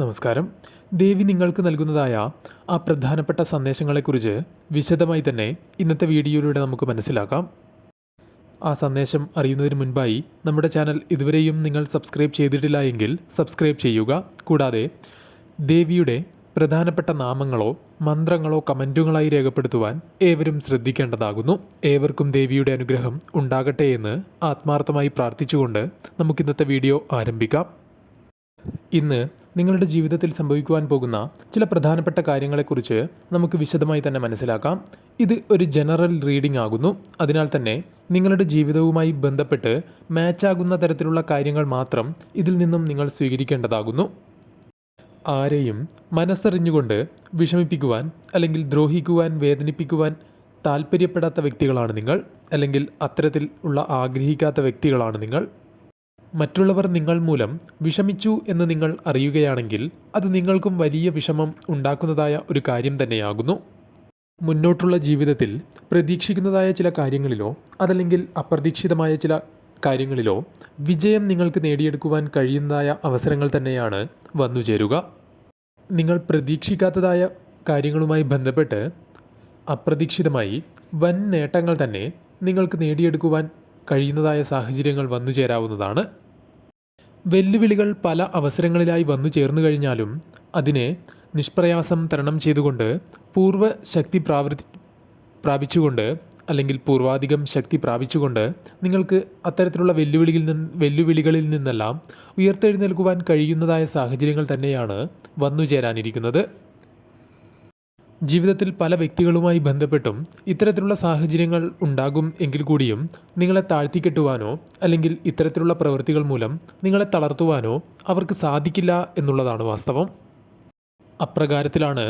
നമസ്കാരം. ദേവി നിങ്ങൾക്ക് നൽകുന്നതായ ആ പ്രധാനപ്പെട്ട സന്ദേശങ്ങളെക്കുറിച്ച് വിശദമായി തന്നെ ഇന്നത്തെ വീഡിയോയിലൂടെ നമുക്ക് മനസ്സിലാക്കാം. ആ സന്ദേശം അറിയുന്നതിന് മുൻപായി നമ്മുടെ ചാനൽ ഇതുവരെയും നിങ്ങൾ സബ്സ്ക്രൈബ് ചെയ്തിട്ടില്ല എങ്കിൽ സബ്സ്ക്രൈബ് ചെയ്യുക. കൂടാതെ ദേവിയുടെ പ്രധാനപ്പെട്ട നാമങ്ങളോ മന്ത്രങ്ങളോ കമന്റുകളായി രേഖപ്പെടുത്തുവാൻ ഏവരും ശ്രദ്ധിക്കേണ്ടതാകുന്നു. ഏവർക്കും ദേവിയുടെ അനുഗ്രഹം ഉണ്ടാകട്ടെ എന്ന് ആത്മാർത്ഥമായി പ്രാർത്ഥിച്ചുകൊണ്ട് നമുക്കിന്നത്തെ വീഡിയോ ആരംഭിക്കാം. ഇന്ന് നിങ്ങളുടെ ജീവിതത്തിൽ സംഭവിക്കുവാൻ പോകുന്ന ചില പ്രധാനപ്പെട്ട കാര്യങ്ങളെക്കുറിച്ച് നമുക്ക് വിശദമായി തന്നെ മനസ്സിലാക്കാം. ഇത് ഒരു ജനറൽ റീഡിംഗ് ആകുന്നു. അതിനാൽ തന്നെ നിങ്ങളുടെ ജീവിതവുമായി ബന്ധപ്പെട്ട് മാച്ചാകുന്ന തരത്തിലുള്ള കാര്യങ്ങൾ മാത്രം ഇതിൽ നിന്നും നിങ്ങൾ സ്വീകരിക്കേണ്ടതാകുന്നു. ആരെയും മനസ്സറിഞ്ഞുകൊണ്ട് വിഷമിപ്പിക്കുവാൻ അല്ലെങ്കിൽ ദ്രോഹിക്കുവാൻ വേദനിപ്പിക്കുവാൻ താല്പര്യപ്പെടാത്ത വ്യക്തികളാണ് നിങ്ങൾ. അല്ലെങ്കിൽ അത്തരത്തിൽ ഉള്ള ആഗ്രഹിക്കാത്ത വ്യക്തികളാണ് നിങ്ങൾ. മറ്റുള്ളവർ നിങ്ങൾ മൂലം വിഷമിച്ചു എന്ന് നിങ്ങൾ അറിയുകയാണെങ്കിൽ അത് നിങ്ങൾക്കും വലിയ വിഷമം ഉണ്ടാക്കുന്നതായ ഒരു കാര്യം തന്നെയാകുന്നു. മുന്നോട്ടുള്ള ജീവിതത്തിൽ പ്രതീക്ഷിക്കുന്നതായ ചില കാര്യങ്ങളിലോ അതല്ലെങ്കിൽ അപ്രതീക്ഷിതമായ ചില കാര്യങ്ങളിലോ വിജയം നിങ്ങൾക്ക് നേടിയെടുക്കുവാൻ കഴിയുന്നതായ അവസരങ്ങൾ തന്നെയാണ് വന്നുചേരുക നിങ്ങൾ പ്രതീക്ഷിക്കാത്തതായ കാര്യങ്ങളുമായി ബന്ധപ്പെട്ട് അപ്രതീക്ഷിതമായി വൻ നേട്ടങ്ങൾ തന്നെ നിങ്ങൾക്ക് നേടിയെടുക്കുവാൻ കഴിയുന്നതായ സാഹചര്യങ്ങൾ വന്നു ചേരാവുന്നതാണ്. വെല്ലുവിളികൾ പല അവസരങ്ങളിലായി വന്നു ചേർന്നു കഴിഞ്ഞാലും അതിനെ നിഷ്പ്രയാസം തരണം ചെയ്തുകൊണ്ട് പൂർവ ശക്തി പ്രാവർത്തി പ്രാപിച്ചുകൊണ്ട് അല്ലെങ്കിൽ പൂർവാധികം ശക്തി പ്രാപിച്ചുകൊണ്ട് നിങ്ങൾക്ക് അത്തരത്തിലുള്ള വെല്ലുവിളിയിൽ നിന്ന് വെല്ലുവിളികളിൽ നിന്നെല്ലാം ഉയർത്തെഴുന്നേൽക്കുവാൻ കഴിയുന്നതായ സാഹചര്യങ്ങൾ തന്നെയാണ് വന്നു ചേരാനിരിക്കുന്നത്. ജീവിതത്തിൽ പല വ്യക്തികളുമായി ബന്ധപ്പെട്ടും ഇത്തരത്തിലുള്ള സാഹചര്യങ്ങൾ ഉണ്ടാകും എങ്കിൽ കൂടിയും നിങ്ങളെ താഴ്ത്തിക്കെട്ടുവാനോ അല്ലെങ്കിൽ ഇത്തരത്തിലുള്ള പ്രവൃത്തികൾ മൂലം നിങ്ങളെ തളർത്തുവാനോ അവർക്ക് സാധിക്കില്ല എന്നുള്ളതാണ് വാസ്തവം. അപ്രകാരത്തിലാണ്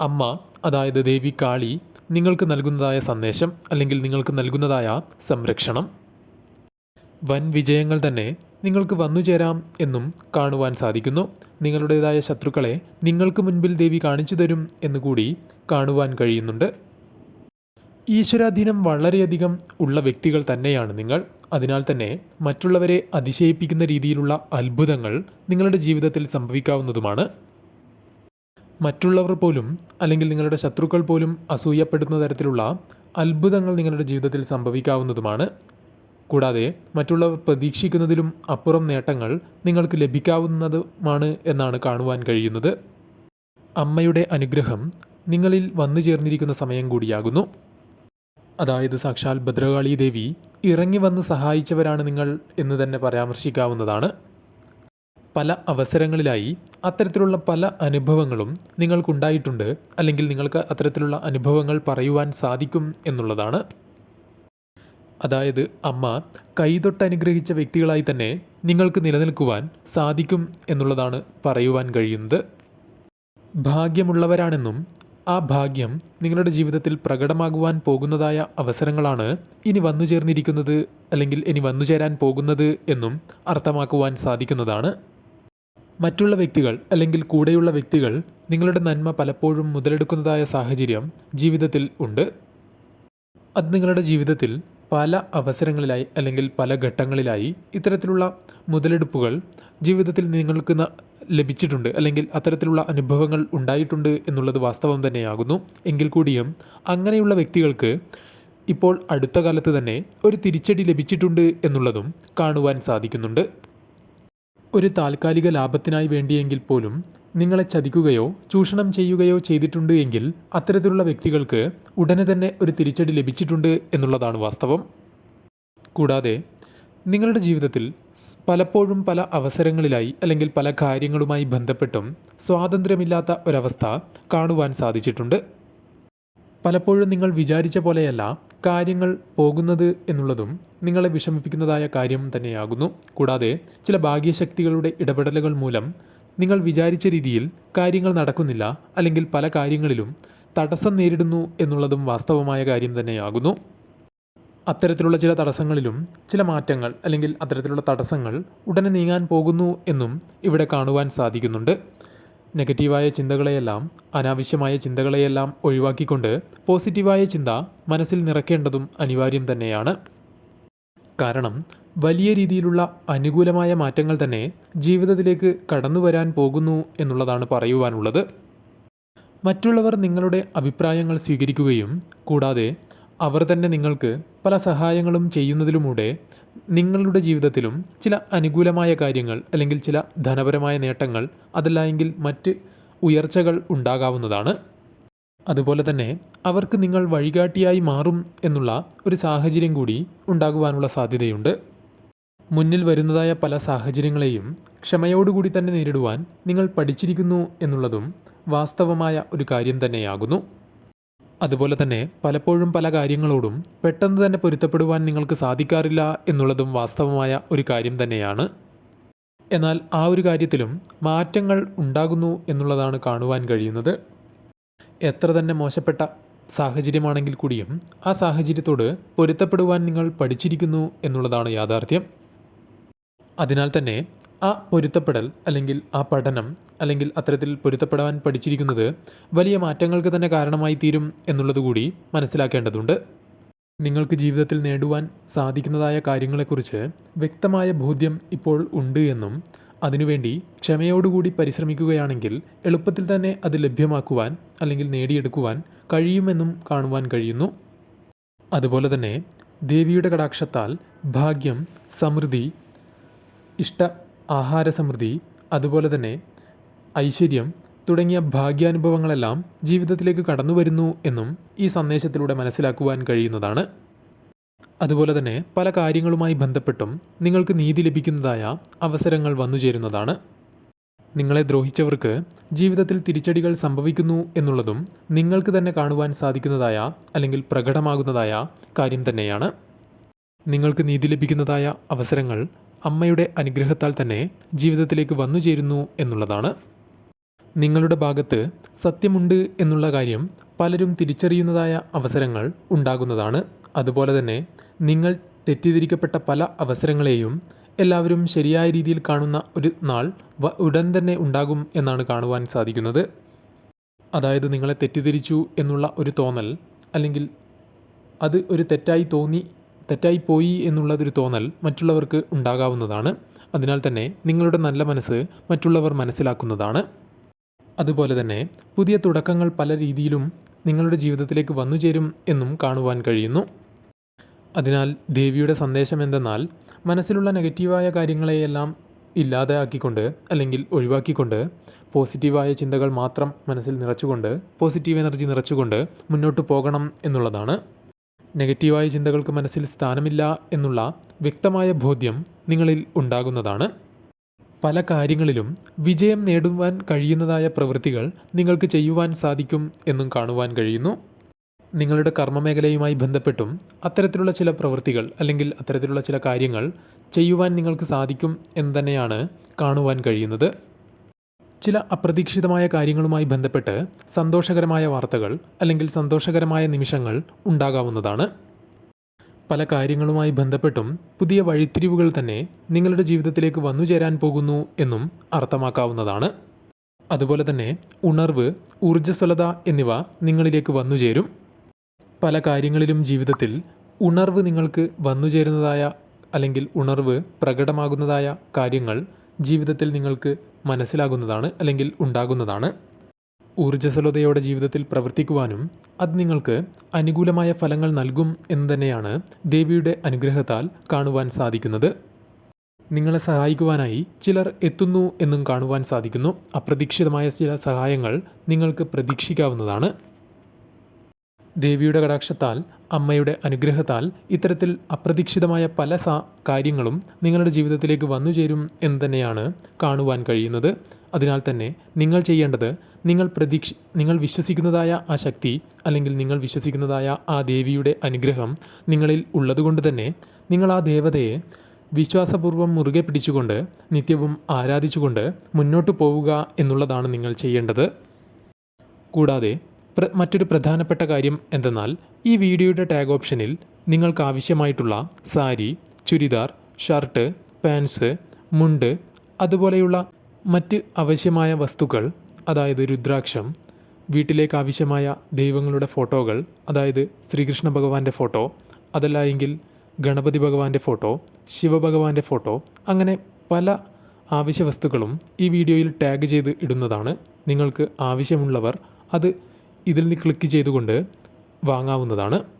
അമ്മ അതായത് ദേവി കാളി നിങ്ങൾക്ക് നൽകുന്നതായ സന്ദേശം അല്ലെങ്കിൽ നിങ്ങൾക്ക് നൽകുന്നതായ സംരക്ഷണം. വൻ വിജയങ്ങൾ തന്നെ നിങ്ങൾക്ക് വന്നു ചേരാം എന്നും കാണുവാൻ സാധിക്കുന്നു. നിങ്ങളുടേതായ ശത്രുക്കളെ നിങ്ങൾക്ക് മുൻപിൽ ദേവി കാണിച്ചു തരും എന്നുകൂടി കാണുവാൻ കഴിയുന്നുണ്ട്. ഈശ്വരാധീനം വളരെയധികം ഉള്ള വ്യക്തികൾ തന്നെയാണ് നിങ്ങൾ. അതിനാൽ തന്നെ മറ്റുള്ളവരെ അതിശയിപ്പിക്കുന്ന രീതിയിലുള്ള അത്ഭുതങ്ങൾ നിങ്ങളുടെ ജീവിതത്തിൽ സംഭവിക്കാവുന്നതുമാണ്. മറ്റുള്ളവർ പോലും അല്ലെങ്കിൽ നിങ്ങളുടെ ശത്രുക്കൾ പോലും അസൂയപ്പെടുന്ന തരത്തിലുള്ള അത്ഭുതങ്ങൾ നിങ്ങളുടെ ജീവിതത്തിൽ സംഭവിക്കാവുന്നതുമാണ്. കൂടാതെ മറ്റുള്ളവർ പ്രതീക്ഷിക്കുന്നതിലും അപ്പുറം നേട്ടങ്ങൾ നിങ്ങൾക്ക് ലഭിക്കാവുന്നതുമാണ് എന്നാണ് കാണുവാൻ കഴിയുന്നത്. അമ്മയുടെ അനുഗ്രഹം നിങ്ങളിൽ വന്നു ചേർന്നിരിക്കുന്ന സമയം കൂടിയാകുന്നു. അതായത് സാക്ഷാൽ ഭദ്രകാളി ദേവി ഇറങ്ങി വന്ന് സഹായിച്ചവരാണ് നിങ്ങൾ എന്ന് തന്നെ പരാമർശിക്കാവുന്നതാണ്. പല അവസരങ്ങളിലായി അത്തരത്തിലുള്ള പല അനുഭവങ്ങളും നിങ്ങൾക്കുണ്ടായിട്ടുണ്ട്. അല്ലെങ്കിൽ നിങ്ങൾക്ക് അത്തരത്തിലുള്ള അനുഭവങ്ങൾ പറയുവാൻ സാധിക്കും എന്നുള്ളതാണ്. അതായത് അമ്മ കൈതൊട്ട് അനുഗ്രഹിച്ച വ്യക്തികളായി തന്നെ നിങ്ങൾക്ക് നിലനിൽക്കുവാൻ സാധിക്കും എന്നുള്ളതാണ് പറയുവാൻ കഴിയുന്നത്. ഭാഗ്യമുള്ളവരാണെന്നും ആ ഭാഗ്യം നിങ്ങളുടെ ജീവിതത്തിൽ പ്രകടമാകുവാൻ പോകുന്നതായ അവസരങ്ങളാണ് ഇനി വന്നു ചേർന്നിരിക്കുന്നത് അല്ലെങ്കിൽ ഇനി വന്നു ചേരാൻ പോകുന്നത് എന്നും അർത്ഥമാക്കുവാൻ സാധിക്കുന്നതാണ്. മറ്റുള്ള വ്യക്തികൾ അല്ലെങ്കിൽ കൂടെയുള്ള വ്യക്തികൾ നിങ്ങളുടെ നന്മ പലപ്പോഴും മുതലെടുക്കുന്നതായ സാഹചര്യം ജീവിതത്തിൽ ഉണ്ട്. അത് നിങ്ങളുടെ ജീവിതത്തിൽ പല അവസരങ്ങളിലായി അല്ലെങ്കിൽ പല ഘട്ടങ്ങളിലായി ഇത്തരത്തിലുള്ള മുതലെടുപ്പുകൾ ജീവിതത്തിൽ നിങ്ങൾക്ക് ലഭിച്ചിട്ടുണ്ട് അല്ലെങ്കിൽ അത്തരത്തിലുള്ള അനുഭവങ്ങൾ ഉണ്ടായിട്ടുണ്ട് എന്നുള്ളത് വാസ്തവം തന്നെയാകുന്നു. എങ്കിൽ കൂടിയും അങ്ങനെയുള്ള വ്യക്തികൾക്ക് ഇപ്പോൾ അടുത്ത കാലത്ത് തന്നെ ഒരു തിരിച്ചടി ലഭിച്ചിട്ടുണ്ട് എന്നുള്ളതും കാണുവാൻ സാധിക്കുന്നുണ്ട്. ഒരു താൽക്കാലിക ലാഭത്തിനായി വേണ്ടിയെങ്കിൽ പോലും നിങ്ങളെ ചതിക്കുകയോ ചൂഷണം ചെയ്യുകയോ ചെയ്തിട്ടുണ്ട് എങ്കിൽ അത്തരത്തിലുള്ള വ്യക്തികൾക്ക് ഉടനെ തന്നെ ഒരു തിരിച്ചടി ലഭിച്ചിട്ടുണ്ട് എന്നുള്ളതാണ് വാസ്തവം. കൂടാതെ നിങ്ങളുടെ ജീവിതത്തിൽ പലപ്പോഴും പല അവസരങ്ങളിലായി അല്ലെങ്കിൽ പല കാര്യങ്ങളുമായി ബന്ധപ്പെട്ടും സ്വാതന്ത്ര്യമില്ലാത്ത ഒരവസ്ഥ കാണുവാൻ സാധിച്ചിട്ടുണ്ട്. പലപ്പോഴും നിങ്ങൾ വിചാരിച്ച പോലെയല്ല കാര്യങ്ങൾ പോകുന്നത് എന്നുള്ളതും നിങ്ങളെ വിഷമിപ്പിക്കുന്നതായ കാര്യം തന്നെയാകുന്നു. കൂടാതെ ചില ഭാഗ്യശക്തികളുടെ ഇടപെടലുകൾ മൂലം നിങ്ങൾ വിചാരിച്ച രീതിയിൽ കാര്യങ്ങൾ നടക്കുന്നില്ല അല്ലെങ്കിൽ പല കാര്യങ്ങളിലും തടസ്സം നേരിടുന്നു എന്നുള്ളതും വാസ്തവമായ കാര്യം തന്നെയാകുന്നു. അത്തരത്തിലുള്ള ചില തടസ്സങ്ങളിലും ചില മാറ്റങ്ങൾ അല്ലെങ്കിൽ അത്തരത്തിലുള്ള തടസ്സങ്ങൾ ഉടനെ നീങ്ങാൻ പോകുന്നു എന്നും ഇവിടെ കാണുവാൻ സാധിക്കുന്നുണ്ട്. നെഗറ്റീവായ ചിന്തകളെയെല്ലാം അനാവശ്യമായ ചിന്തകളെയെല്ലാം ഒഴിവാക്കിക്കൊണ്ട് പോസിറ്റീവായ ചിന്ത മനസ്സിൽ നിറയ്ക്കേണ്ടതും അനിവാര്യം തന്നെയാണ്. കാരണം വലിയ രീതിയിലുള്ള അനുകൂലമായ മാറ്റങ്ങൾ തന്നെ ജീവിതത്തിലേക്ക് കടന്നു വരാൻ പോകുന്നു എന്നുള്ളതാണ് പറയുവാനുള്ളത്. മറ്റുള്ളവർ നിങ്ങളുടെ അഭിപ്രായങ്ങൾ സ്വീകരിക്കുകയും കൂടാതെ അവർ തന്നെ നിങ്ങൾക്ക് പല സഹായങ്ങളും ചെയ്യുന്നതിലൂടെ നിങ്ങളുടെ ജീവിതത്തിലും ചില അനുകൂലമായ കാര്യങ്ങൾ അല്ലെങ്കിൽ ചില ധനപരമായ നേട്ടങ്ങൾ അതല്ലായെങ്കിൽ മറ്റ് ഉയർച്ചകൾ ഉണ്ടാകാവുന്നതാണ്. അതുപോലെ തന്നെ അവർക്ക് നിങ്ങൾ വഴികാട്ടിയായി മാറും എന്നുള്ള ഒരു സാഹചര്യം കൂടി ഉണ്ടാകുവാനുള്ള സാധ്യതയുണ്ട്. മുന്നിൽ വരുന്നതായ പല സാഹചര്യങ്ങളെയും ക്ഷമയോടുകൂടി തന്നെ നേരിടുവാൻ നിങ്ങൾ പഠിച്ചിരിക്കുന്നു എന്നുള്ളതും വാസ്തവമായ ഒരു കാര്യം തന്നെയാകുന്നു. അതുപോലെ തന്നെ പലപ്പോഴും പല കാര്യങ്ങളോടും പെട്ടെന്ന് തന്നെ പൊരുത്തപ്പെടുവാൻ നിങ്ങൾക്ക് സാധിക്കാറില്ല എന്നുള്ളതും വാസ്തവമായ ഒരു കാര്യം തന്നെയാണ്. എന്നാൽ ആ ഒരു കാര്യത്തിലും മാറ്റങ്ങൾ ഉണ്ടാകുന്നു എന്നുള്ളതാണ് കാണുവാൻ കഴിയുന്നത്. എത്ര തന്നെ മോശപ്പെട്ട സാഹചര്യമാണെങ്കിൽ കൂടിയും ആ സാഹചര്യത്തോട് പൊരുത്തപ്പെടുവാൻ നിങ്ങൾ പഠിച്ചിരിക്കുന്നു എന്നുള്ളതാണ് യാഥാർത്ഥ്യം. അതിനാൽ തന്നെ ആ പൊരുത്തപ്പെടൽ അല്ലെങ്കിൽ ആ പഠനം അല്ലെങ്കിൽ അത്തരത്തിൽ പൊരുത്തപ്പെടാൻ പഠിച്ചിരിക്കുന്നത് വലിയ മാറ്റങ്ങൾക്ക് തന്നെ കാരണമായി തീരും എന്നുള്ളത് കൂടി മനസ്സിലാക്കേണ്ടതുണ്ട്. നിങ്ങൾക്ക് ജീവിതത്തിൽ നേടുവാൻ സാധിക്കുന്നതായ കാര്യങ്ങളെക്കുറിച്ച് വ്യക്തമായ ബോധ്യം ഇപ്പോൾ ഉണ്ട് എന്നും അതിനുവേണ്ടി ക്ഷമയോടുകൂടി പരിശ്രമിക്കുകയാണെങ്കിൽ എളുപ്പത്തിൽ തന്നെ അത് ലഭ്യമാക്കുവാൻ അല്ലെങ്കിൽ നേടിയെടുക്കുവാൻ കഴിയുമെന്നും കാണുവാൻ കഴിയുന്നു. അതുപോലെ തന്നെ ദേവിയുടെ കടാക്ഷത്താൽ ഭാഗ്യം സമൃദ്ധി ഇഷ്ട ആഹാര സമൃദ്ധി അതുപോലെ തന്നെ ഐശ്വര്യം തുടങ്ങിയ ഭാഗ്യാനുഭവങ്ങളെല്ലാം ജീവിതത്തിലേക്ക് കടന്നു വരുന്നു എന്നും ഈ സന്ദേശത്തിലൂടെ മനസ്സിലാക്കുവാൻ കഴിയുന്നതാണ്. അതുപോലെ തന്നെ പല കാര്യങ്ങളുമായി ബന്ധപ്പെട്ടും നിങ്ങൾക്ക് നീതി ലഭിക്കുന്നതായ അവസരങ്ങൾ വന്നു ചേരുന്നതാണ്. നിങ്ങളെ ദ്രോഹിച്ചവർക്ക് ജീവിതത്തിൽ തിരിച്ചടികൾ സംഭവിക്കുന്നു എന്നുള്ളതും നിങ്ങൾക്ക് തന്നെ കാണുവാൻ സാധിക്കുന്നതായ അല്ലെങ്കിൽ പ്രകടമാകുന്നതായ കാര്യം തന്നെയാണ്. നിങ്ങൾക്ക് നീതി ലഭിക്കുന്നതായ അവസരങ്ങൾ അമ്മയുടെ അനുഗ്രഹത്താൽ തന്നെ ജീവിതത്തിലേക്ക് വന്നു ചേരുന്നു എന്നുള്ളതാണ്. നിങ്ങളുടെ ഭാഗത്ത് സത്യമുണ്ട് എന്നുള്ള കാര്യം പലരും തിരിച്ചറിയുന്നതായ അവസരങ്ങൾ ഉണ്ടാകുന്നതാണ്. അതുപോലെ തന്നെ നിങ്ങൾ തെറ്റിദ്ധരിക്കപ്പെട്ട പല അവസരങ്ങളെയും എല്ലാവരും ശരിയായ രീതിയിൽ കാണുന്ന ഒരു നാൾ ഉടൻ തന്നെ ഉണ്ടാകും എന്നാണ് കാണുവാൻ സാധിക്കുന്നത്. അതായത് നിങ്ങളെ തെറ്റിദ്ധരിച്ചു എന്നുള്ള ഒരു തോന്നൽ അല്ലെങ്കിൽ അത് ഒരു തെറ്റായി തോന്നി തെറ്റായി പോയി എന്നുള്ളതൊരു തോന്നൽ മറ്റുള്ളവർക്ക് ഉണ്ടാകാവുന്നതാണ്. അതിനാൽ തന്നെ നിങ്ങളുടെ നല്ല മനസ്സ് മറ്റുള്ളവർ മനസ്സിലാക്കുന്നതാണ്. അതുപോലെ തന്നെ പുതിയ തുടക്കങ്ങൾ പല രീതിയിലും നിങ്ങളുടെ ജീവിതത്തിലേക്ക് വന്നു ചേരും എന്നും കാണുവാൻ കഴിയുന്നു. അതിനാൽ ദേവിയുടെ സന്ദേശം എന്തെന്നാൽ മനസ്സിലുള്ള നെഗറ്റീവായ കാര്യങ്ങളെയെല്ലാം ഇല്ലാതാക്കിക്കൊണ്ട് അല്ലെങ്കിൽ ഒഴിവാക്കിക്കൊണ്ട് പോസിറ്റീവായ ചിന്തകൾ മാത്രം മനസ്സിൽ നിറച്ചുകൊണ്ട് പോസിറ്റീവ് എനർജി നിറച്ചുകൊണ്ട് മുന്നോട്ട് പോകണം എന്നുള്ളതാണ്. നെഗറ്റീവായ ചിന്തകൾക്ക് മനസ്സിൽ സ്ഥാനമില്ല എന്നുള്ള വ്യക്തമായ ബോധ്യം നിങ്ങളിൽ ഉണ്ടാകുന്നതാണ്. പല കാര്യങ്ങളിലും വിജയം നേടുവാൻ കഴിയുന്നതായ പ്രവൃത്തികൾ നിങ്ങൾക്ക് ചെയ്യുവാൻ സാധിക്കും എന്നും കാണുവാൻ കഴിയുന്നു. നിങ്ങളുടെ കർമ്മമേഖലയുമായി ബന്ധപ്പെട്ടും അത്തരത്തിലുള്ള ചില പ്രവൃത്തികൾ അല്ലെങ്കിൽ അത്തരത്തിലുള്ള ചില കാര്യങ്ങൾ ചെയ്യുവാൻ നിങ്ങൾക്ക് സാധിക്കും എന്ന് തന്നെയാണ് കാണുവാൻ കഴിയുന്നത്. ചില അപ്രതീക്ഷിതമായ കാര്യങ്ങളുമായി ബന്ധപ്പെട്ട് സന്തോഷകരമായ വാർത്തകൾ അല്ലെങ്കിൽ സന്തോഷകരമായ നിമിഷങ്ങൾ ഉണ്ടാകാവുന്നതാണ്. പല കാര്യങ്ങളുമായി ബന്ധപ്പെട്ടും പുതിയ വഴിത്തിരിവുകൾ തന്നെ നിങ്ങളുടെ ജീവിതത്തിലേക്ക് വന്നു ചേരാൻ പോകുന്നു എന്നും അർത്ഥമാക്കാവുന്നതാണ്. അതുപോലെ തന്നെ ഉണർവ് ഊർജസ്വലത എന്നിവ നിങ്ങളിലേക്ക് വന്നു ചേരും. പല കാര്യങ്ങളിലും ജീവിതത്തിൽ ഉണർവ് നിങ്ങൾക്ക് വന്നു ചേരുന്നതായ അല്ലെങ്കിൽ ഉണർവ് പ്രകടമാകുന്നതായ കാര്യങ്ങൾ ജീവിതത്തിൽ നിങ്ങൾക്ക് മനസ്സിലാകുന്നതാണ് അല്ലെങ്കിൽ ഉണ്ടാകുന്നതാണ്. ഊർജസ്വലതയോടെ ജീവിതത്തിൽ പ്രവർത്തിക്കുവാനും അത് നിങ്ങൾക്ക് അനുകൂലമായ ഫലങ്ങൾ നൽകും എന്ന് തന്നെയാണ് ദേവിയുടെ അനുഗ്രഹത്താൽ കാണുവാൻ സാധിക്കുന്നത്. നിങ്ങളെ സഹായിക്കുവാനായി ചിലർ എത്തുന്നു എന്നും കാണുവാൻ സാധിക്കുന്നു. അപ്രതീക്ഷിതമായ ചില സഹായങ്ങൾ നിങ്ങൾക്ക് പ്രതീക്ഷിക്കാവുന്നതാണ്. ദേവിയുടെ കടാക്ഷത്താൽ അമ്മയുടെ അനുഗ്രഹത്താൽ ഇത്തരത്തിൽ അപ്രതീക്ഷിതമായ പല സാ കാര്യങ്ങളും നിങ്ങളുടെ ജീവിതത്തിലേക്ക് വന്നു ചേരും എന്ന് തന്നെയാണ് കാണുവാൻ കഴിയുന്നത്. അതിനാൽ തന്നെ നിങ്ങൾ ചെയ്യേണ്ടത് നിങ്ങൾ പ്രതീക്ഷ നിങ്ങൾ വിശ്വസിക്കുന്നതായ ആ ശക്തി അല്ലെങ്കിൽ നിങ്ങൾ വിശ്വസിക്കുന്നതായ ആ ദേവിയുടെ അനുഗ്രഹം നിങ്ങളിൽ ഉള്ളതുകൊണ്ട് തന്നെ നിങ്ങൾ ആ ദേവതയെ വിശ്വാസപൂർവം മുറുകെ പിടിച്ചുകൊണ്ട് നിത്യവും ആരാധിച്ചുകൊണ്ട് മുന്നോട്ട് പോവുക എന്നുള്ളതാണ് നിങ്ങൾ ചെയ്യേണ്ടത്. കൂടാതെ മറ്റൊരു പ്രധാനപ്പെട്ട കാര്യം എന്തെന്നാൽ ഈ വീഡിയോയുടെ ടാഗ് ഓപ്ഷനിൽ നിങ്ങൾക്ക് ആവശ്യമായിട്ടുള്ള സാരി ചുരിദാർ ഷർട്ട് പാൻസ് മുണ്ട് അതുപോലെയുള്ള മറ്റ് ആവശ്യമായ വസ്തുക്കൾ അതായത് രുദ്രാക്ഷം വീട്ടിലേക്ക് ആവശ്യമായ ദൈവങ്ങളുടെ ഫോട്ടോകൾ അതായത് ശ്രീകൃഷ്ണ ഭഗവാന്റെ ഫോട്ടോ അതല്ല എങ്കിൽ ഗണപതി ഭഗവാന്റെ ഫോട്ടോ ശിവഭഗവാന്റെ ഫോട്ടോ അങ്ങനെ പല ആവശ്യ വസ്തുക്കളും ഈ വീഡിയോയിൽ ടാഗ് ചെയ്ത് ഇടുന്നതാണ് നിങ്ങൾക്ക് ആവശ്യമുള്ളവർ അത് ഇതിൽ നിന്ന് ക്ലിക്ക് ചെയ്തുകൊണ്ട് വാങ്ങാവുന്നതാണ്.